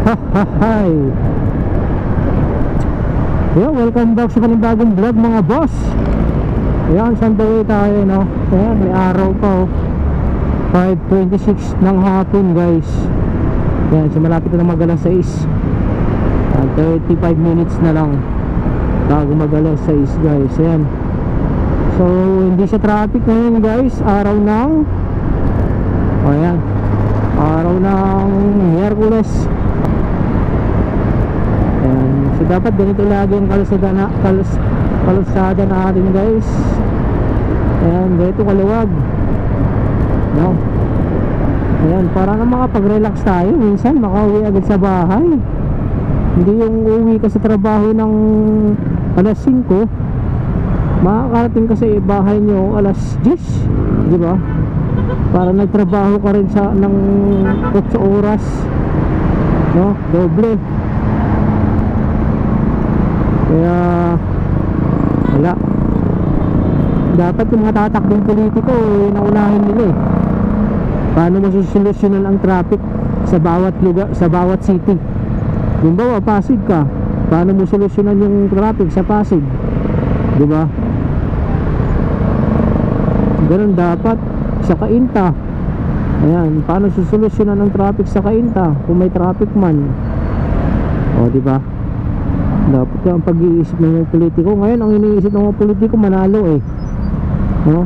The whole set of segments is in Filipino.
Hi! Yeah, welcome back sa panibagong vlog mga boss. Ayan, Sunday tayo no? Ayan, may araw pa oh. 5.26 ng hapon guys. Ayan, so malapit na mag alas 6 Ayan, 35 minutes na lang Bago mag alas 6 guys. Ayan. So, hindi siya traffic ngayon guys. Araw ng O ayan. Araw ng. So dapat ganito lagi ang kalusada na, kalus, kalusada natin guys. Ayan, ganito kaluwag. No? Ayan, para na makapag-relax tayo. Minsan makauwi agad sa bahay. Hindi yung uwi ka sa trabaho ng alas 5. Makakarating ka sa bahay nyo alas 10. Di ba? Para nagtrabaho ka rin sa ng 8 oras. No? Doble. Kaya wala. Dapat yung mga tatakbong politiko eh, naunahin nila eh. Paano masusolusyonan ang traffic sa bawat lugar, sa bawat city? Yung bawa, Pasig ka. Paano mo solusyonan yung traffic sa Pasig? Di ba? Ganun dapat sa Kainta. Ayan, paano susolusyonan ang traffic sa Kainta kung may traffic man? O, di ba? Dapat ang pag-iisip ng mga politiko ngayon ang iniisip ng mga politiko manalo eh no?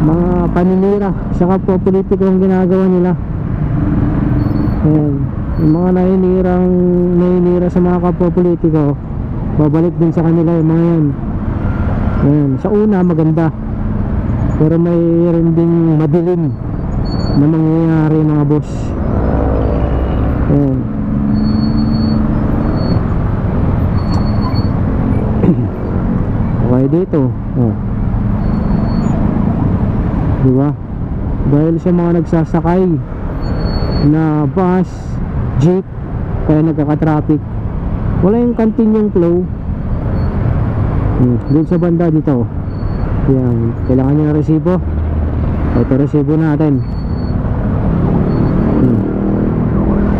mga paninira sa kapwa politiko ang ginagawa nila Ayan. yung mga naninirang naninira sa mga kapwa politiko babalik din sa kanila yung mga yan Ayan. sa una maganda pero may rin ding madilim na mangyayari mga boss Ayan. Dito. Oh. Di? Dahil sa mga nagsasakay na bus, jeep, kaya nagkaka-traffic. Wala yung continuing flow. Hmm. Dito sa banda dito. Yan. Kailangan nyo ng resibo. Ito resibo natin. Hmm.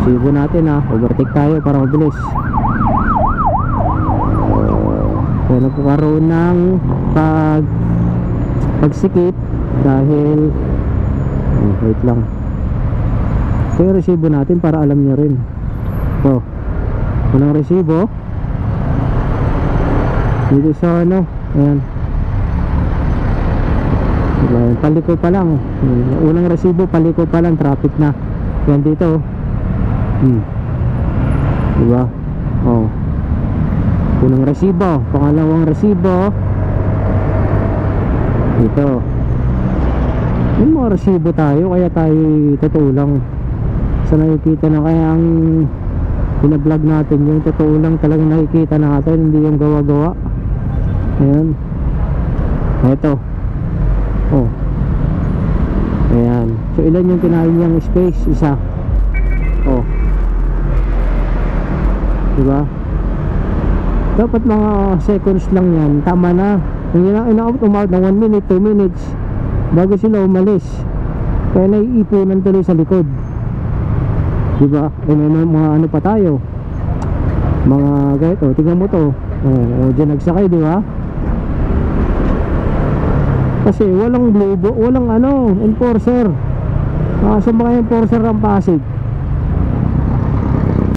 Resibo natin ha. Overtake tayo para mabilis. Kaya nagkakaroon ng pag pagsikip dahil oh, wait lang. Ito yung resibo natin para alam nyo rin. Ito unang resibo. Dito sa ano ayan. Ayan, paliko pa lang. Unang resibo paliko pa lang traffic na. Yan dito. Hmm. diba? Oh unang resibo pangalawang resibo. Ito. Yung mga resibo tayo kaya tayo totoo lang sa nakikita na kaya ang pinablog natin yung totoo lang talagang nakikita natin hindi yung gawa-gawa. Ayan. Ito. Oh. Ayan. So ilan yung kinain niyang space? Isa. Oh. Diba dapat mga seconds lang yan. Tama na. Yung ina ina-out umount ng 1 minute 2 minutes bago sila umalis. Kaya naiipunan tuloy sa likod. Diba eh may mga, ano pa tayo? Mga ganito. Tingnan mo to. Oh, oh dyan nagsakay diba kasi walang lobo walang ano enforcer. Uh, sa mga enforcer ang Pasig